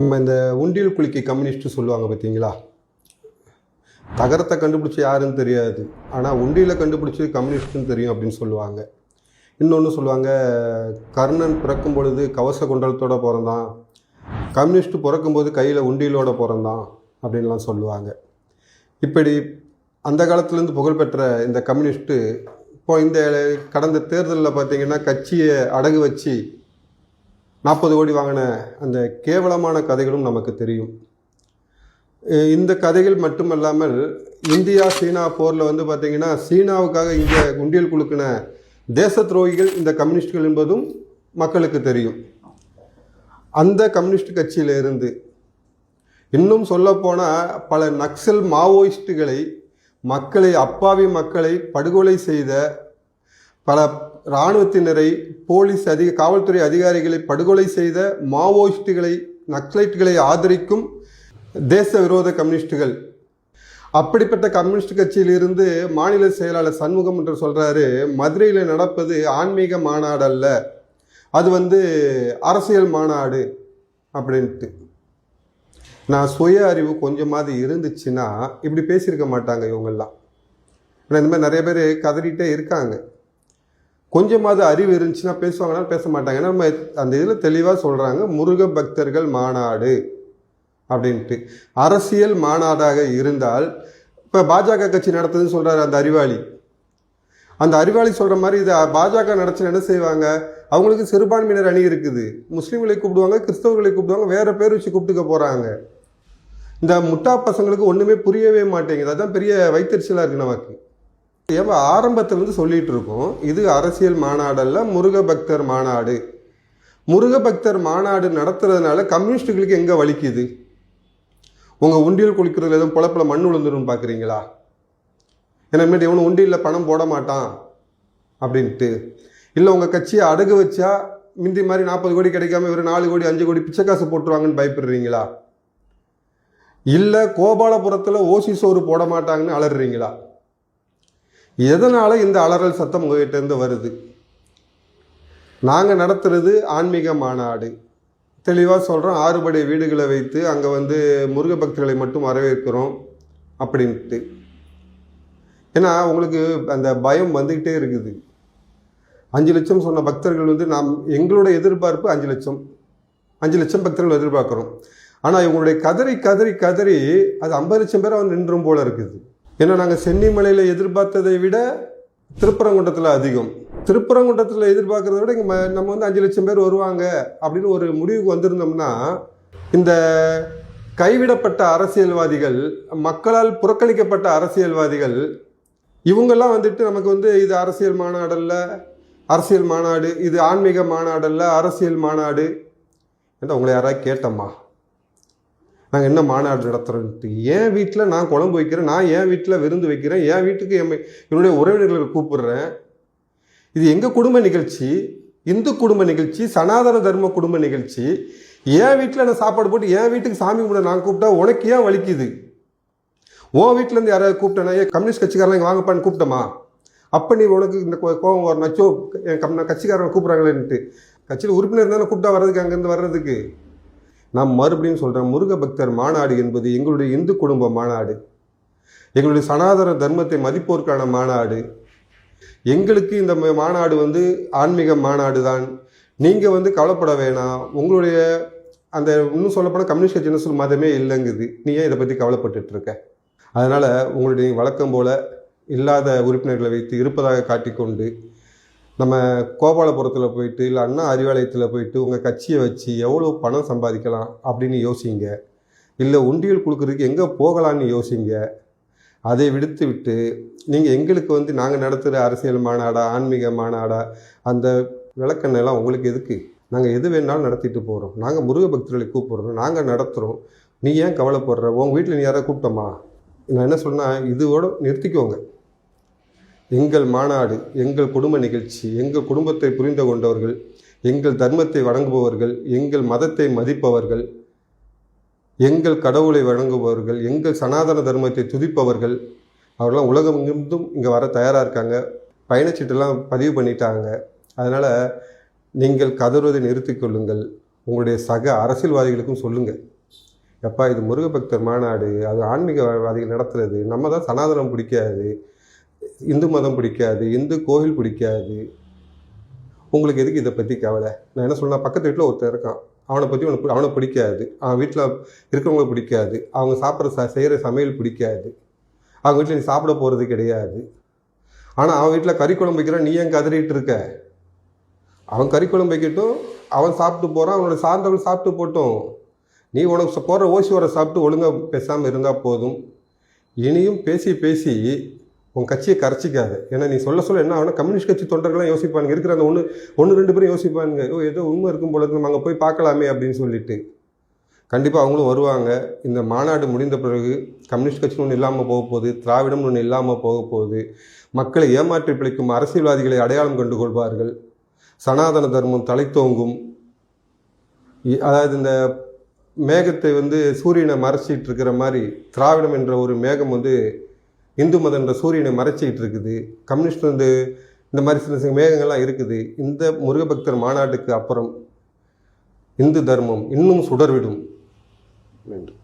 நம்ம இந்த உண்டியல் குலுக்கி கம்யூனிஸ்ட் சொல்லுவாங்க பார்த்தீங்களா? தகரத்தை கண்டுபிடிச்சி யாருன்னு தெரியாது. ஆனால் உண்டியில் கண்டுபிடிச்சி கம்யூனிஸ்ட்னு தெரியும் அப்படின்னு சொல்லுவாங்க. இன்னொன்று சொல்லுவாங்க கர்ணன் பிறக்கும் பொழுது கவச குண்டலத்தோட பிறந்தான். கம்யூனிஸ்ட் பிறக்கும்போது கையில் உண்டியலோட பிறந்தான் அப்படின்லாம் சொல்லுவாங்க. இப்படி அந்த காலத்துலேருந்து புகழ்பெற்ற இந்த கம்யூனிஸ்ட்டு இப்போ இந்த கடந்த தேர்தலில் பார்த்தீங்கன்னா கட்சியை அடகு வச்சு நாற்பது கோடி வாங்கின அந்த கேவலமான கதைகளும் நமக்கு தெரியும். இந்த கதைகள் மட்டுமல்லாமல் இந்தியா சீனா போரில் வந்து பார்த்திங்கன்னா சீனாவுக்காக இங்கே குண்டியல் குலுக்கின தேச துரோகிகள் இந்த கம்யூனிஸ்ட்கள் என்பதும் மக்களுக்கு தெரியும். அந்த கம்யூனிஸ்ட் கட்சியில் இருந்து இன்னும் சொல்லப்போனால் பல நக்சல் மாவோயிஸ்டுகளை மக்களை அப்பாவி மக்களை படுகொலை செய்த பல இராணுவத்தினரை போலீஸ் அதிக காவல்துறை அதிகாரிகளை படுகொலை செய்த மாவோயிஸ்டுகளை நக்சலைட்டுகளை ஆதரிக்கும் தேச விரோத கம்யூனிஸ்டுகள். அப்படிப்பட்ட கம்யூனிஸ்ட் கட்சியிலிருந்து மாநில செயலாளர் சண்முகம் என்று சொல்கிறாரு மதுரையில் நடப்பது ஆன்மீக மாநாடு அல்ல அது வந்து அரசியல் மாநாடு அப்படின்ட்டு. நான் சுய அறிவு கொஞ்சமாவது இருந்துச்சுன்னா இப்படி பேசியிருக்க மாட்டாங்க இவங்கெல்லாம். இந்த மாதிரி நிறைய பேர் கதறிட்டே இருக்காங்க. கொஞ்சமாவது அறிவு இருந்துச்சுன்னா பேசுவாங்கன்னா பேச மாட்டாங்க. ஏன்னா நம்ம அந்த இதில் தெளிவாக சொல்கிறாங்க முருக பக்தர்கள் மாநாடு அப்படின்ட்டு. அரசியல் மாநாடாக இருந்தால் இப்போ பாஜக கட்சி நடத்துதுன்னு சொல்கிறாரு அந்த அறிவாளி. அந்த அறிவாளி சொல்கிற மாதிரி இதை பாஜக நடத்தினா என்ன செய்வாங்க? அவங்களுக்கு சிறுபான்மையினர் அணி இருக்குது. முஸ்லீம்களை கூப்பிடுவாங்க கிறிஸ்தவர்களை கூப்பிடுவாங்க வேற பேர் வச்சு கூப்பிட்டுக்க போகிறாங்க இந்த முட்டா பசங்களுக்கு ஒன்றுமே புரியவே மாட்டேங்குது. அதுதான் பெரிய வைத்தறிச்சலாக இருக்குது நமக்கு. ஏன் ஆரம்பத்திலேருந்து சொல்லிகிட்டு இருக்கோம். இது அரசியல் மாநாடல்ல முருக பக்தர் மாநாடு. முருக பக்தர் மாநாடு நடத்துறதுனால கம்யூனிஸ்டுகளுக்கு எங்கே வலிக்குது? உங்கள் உண்டியல் குளிக்கிறதுல எதுவும் பொழப்பில் மண் விழுந்துடும் பார்க்குறீங்களா ஏன்னா இவனு உண்டியலில் பணம் போட மாட்டான் அப்படின்ட்டு. இல்லை உங்கள் கட்சியை அடகு வச்சா முந்தி மாதிரி நாற்பது கோடி கிடைக்காம இவர் நாலு கோடி அஞ்சு கோடி பிச்சை காசு போட்டுருவாங்கன்னு பயப்படுறீங்களா? இல்லை கோபாலபுரத்தில் ஓசி சோறு போட மாட்டாங்கன்னு அலறுறீங்களா? எதனால் இந்த அலறல் சத்தம் உங்ககிட்டேருந்து வருது? நாங்கள் நடத்துறது ஆன்மீக மாநாடு. தெளிவாக சொல்கிறோம் ஆறுபடை வீடுகளை வைத்து அங்கே வந்து முருக பக்தர்களை மட்டும் வரவேற்கிறோம் அப்படின்ட்டு. ஏன்னா உங்களுக்கு அந்த பயம் வந்துக்கிட்டே இருக்குது. அஞ்சு லட்சம் சொன்ன பக்தர்கள் வந்து நாம் எங்களோட எதிர்பார்ப்பு அஞ்சு லட்சம். அஞ்சு லட்சம் பக்தர்கள் எதிர்பார்க்குறோம். ஆனால் இவங்களுடைய கதறி கதறி கதறி அது ஐம்பது லட்சம் பேர் அவன் நின்றும் போல இருக்குது. ஏன்னா நாங்கள் சென்னிமலையில் எதிர்பார்த்ததை விட திருப்பரங்குன்றத்தில் அதிகம். திருப்பரங்குன்றத்தில் எதிர்பார்க்கறத விட இங்கே நம்ம வந்து அஞ்சு லட்சம் பேர் வருவாங்க அப்படின்னு ஒரு முடிவுக்கு வந்திருந்தோம்னா இந்த கைவிடப்பட்ட அரசியல்வாதிகள் மக்களால் புறக்கணிக்கப்பட்ட அரசியல்வாதிகள் இவங்கெல்லாம் வந்துட்டு நமக்கு வந்து இது அரசியல் மாநாடல்ல அரசியல் மாநாடு இது ஆன்மீக மாநாடல்ல அரசியல் மாநாடு. என்று உங்களை யாராவது கேட்டம்மா? நாங்கள் என்ன மாநாடு நடத்துகிறோன்ட்டு என் வீட்டில் நான் குழம்பு வைக்கிறேன் நான் என் வீட்டில் விருந்து வைக்கிறேன் என் வீட்டுக்கு என் என்னுடைய உறவினர்களை கூப்பிடுறேன். இது எங்கள் குடும்ப நிகழ்ச்சி? இந்து குடும்ப நிகழ்ச்சி சனாதன தர்ம குடும்ப நிகழ்ச்சி. என் வீட்டில் நான் சாப்பாடு போட்டு என் வீட்டுக்கு சாமி கும்பிட நான் கூப்பிட்டா உனக்கு ஏன் வலிக்குது? உன் வீட்டிலேருந்து யாராவது கூப்பிட்டேன்னா ஏன் கம்யூனிஸ்ட் கட்சிக்காரன் இங்கே வாங்கப்பான்னு கூப்பிட்டோமா? அப்போ நீ உனக்கு இந்த கோபம் வரணும் அச்சோ என் கம் கட்சிக்காரன் கூப்பிட்றாங்களேன்ட்டு. கட்சியில் உறுப்பினர் தானே கூப்பிட்டா வர்றதுக்கு அங்கேருந்து வர்றதுக்கு? நான் மறுபடியும் சொல்கிறேன் முருக பக்தர் மாநாடு என்பது எங்களுடைய இந்து குடும்ப மாநாடு. எங்களுடைய சனாதன தர்மத்தை மதிப்போருக்கான மாநாடு. எங்களுக்கு இந்த மாநாடு வந்து ஆன்மீக மாநாடு தான். நீங்கள் வந்து கவலைப்பட வேணாம். உங்களுடைய அந்த இன்னும் சொல்லப்போனால் கம்யூனிஸ்ட் கட்சி என்ன மதமே இல்லைங்குது. நீ ஏன் இதை பற்றி கவலைப்பட்டுட்டு இருக்க? அதனால் உங்களுடைய வழக்கம் போல் இல்லாத உறுப்பினர்களை வைத்து இருப்பதாக காட்டிக்கொண்டு நம்ம கோபாலபுரத்தில் போயிட்டு இல்லை அண்ணா அறிவாலயத்தில் போயிட்டு உங்கள் கட்சியை வச்சு எவ்வளோ பணம் சம்பாதிக்கலாம் அப்படின்னு யோசிங்க. இல்லை உண்டியல் கொடுக்குறதுக்கு எங்கே போகலான்னு யோசிங்க. அதை விடுத்து விட்டு நீங்கள் எங்களுக்கு வந்து நாங்கள் நடத்துகிற அரசியல் மாநாடா ஆன்மீக மாநாடா அந்த விளக்கண்ணெல்லாம் உங்களுக்கு எதுக்கு? நாங்கள் எது வேணாலும் நடத்திட்டு போகிறோம் நாங்கள் முருக பக்தர்களை கூப்பிடுறோம். நாங்கள் நடத்துகிறோம் நீ ஏன் கவலைப்படுற? உங்கள் வீட்டில் நீ யாராவது கூப்பிட்டோமா? நான் என்ன சொன்னால் இதோட நிறுத்திக்கோங்க. எங்கள் மாநாடு எங்கள் குடும்ப நிகழ்ச்சி எங்கள் குடும்பத்தை புரிந்து கொண்டவர்கள் எங்கள் தர்மத்தை வணங்குபவர்கள் எங்கள் மதத்தை மதிப்பவர்கள் எங்கள் கடவுளை வணங்குபவர்கள் எங்கள் சனாதன தர்மத்தை துதிப்பவர்கள் அவர்களாம் உலகம் எங்கிருந்தும் இங்கே வர தயாராக இருக்காங்க. பயணச்சீட்டெல்லாம் பதிவு பண்ணிட்டாங்க. அதனால் நீங்கள் கதறுவதை நிறுத்திக் கொள்ளுங்கள். உங்களுடைய சக அரசியல்வாதிகளுக்கும் சொல்லுங்கள் எப்பா இது முருகபக்தர் மாநாடு அது ஆன்மீகவாதிகள் நடத்துறது நம்ம தான் சனாதனம் பிடிக்காது. இந்து மதம் பிடிக்காது இந்து கோவில் பிடிக்காது. உங்களுக்கு எதுக்கு இதை பற்றி கவலை? நான் என்ன சொல்றேன் பக்கத்து வீட்டில் ஒருத்தன் இருக்கான். அவனை பற்றி உனக்கு அவனை பிடிக்காது. அவன் வீட்டில் இருக்கிறவங்களை பிடிக்காது. அவங்க சாப்பிட்ற ச செய்கிற சமையல் பிடிக்காது. அவங்க வீட்டில் நீ சாப்பிட போகிறது கிடையாது. ஆனால் அவன் வீட்டில் கறி குழம்பு வைக்கிறான் நீ ஏன் கதறிட்டு இருக்க? அவன் கறி குழம்பு வைக்கட்டும் அவன் சாப்பிட்டு போகிறான் அவனோட சார்ந்தவன் சாப்பிட்டு போட்டும். நீ உனக்கு போடுற ஓசி வர சாப்பிட்டு ஒழுங்காக பேசாமல் இருந்தால் போதும். இனியும் பேசி பேசி உன் கட்சியை கரைச்சிக்காது. ஏன்னா நீ சொல்ல சொல்ல என்ன ஆகணும் கம்யூனிஸ்ட் கட்சி தொண்டர்கள்லாம் யோசிப்பானுங்க. இருக்கிற அந்த ஒன்று ஒன்று ரெண்டு பேரும் யோசிப்பானுங்க. ஓ ஏதோ உண்மை இருக்கும் போல இருக்கு. நம்ம அங்கே போய் பார்க்கலாமே அப்படின்னு சொல்லிட்டு. கண்டிப்பாக அவங்களும் வருவாங்க. இந்த மாநாடு முடிந்த பிறகு கம்யூனிஸ்ட் கட்சின்னு ஒன்று இல்லாமல் போக போகுது. திராவிடம்னு ஒன்று இல்லாமல் போக போகுது. மக்களை ஏமாற்றி பிழைக்கும் அரசியல்வாதிகளை அடையாளம் கண்டு கொள்வார்கள். சனாதன தர்மம் தலைத்தோங்கும் அதாவது இந்த மேகத்தை வந்து சூரியனை மறைச்சிட்டு இருக்கிற மாதிரி திராவிடம் என்ற ஒரு மேகம் வந்து இந்து மதம் என்ற சூரியனை மறைச்சிக்கிட்டு இருக்குது. கம்யூனிஸ்ட் வந்து இந்த மாதிரி சில சில மேகங்கள்லாம் இருக்குது. இந்த முருகபக்தர் மாநாட்டுக்கு அப்புறம் இந்து தர்மம் இன்னும் சுடர்விடும். நன்றி.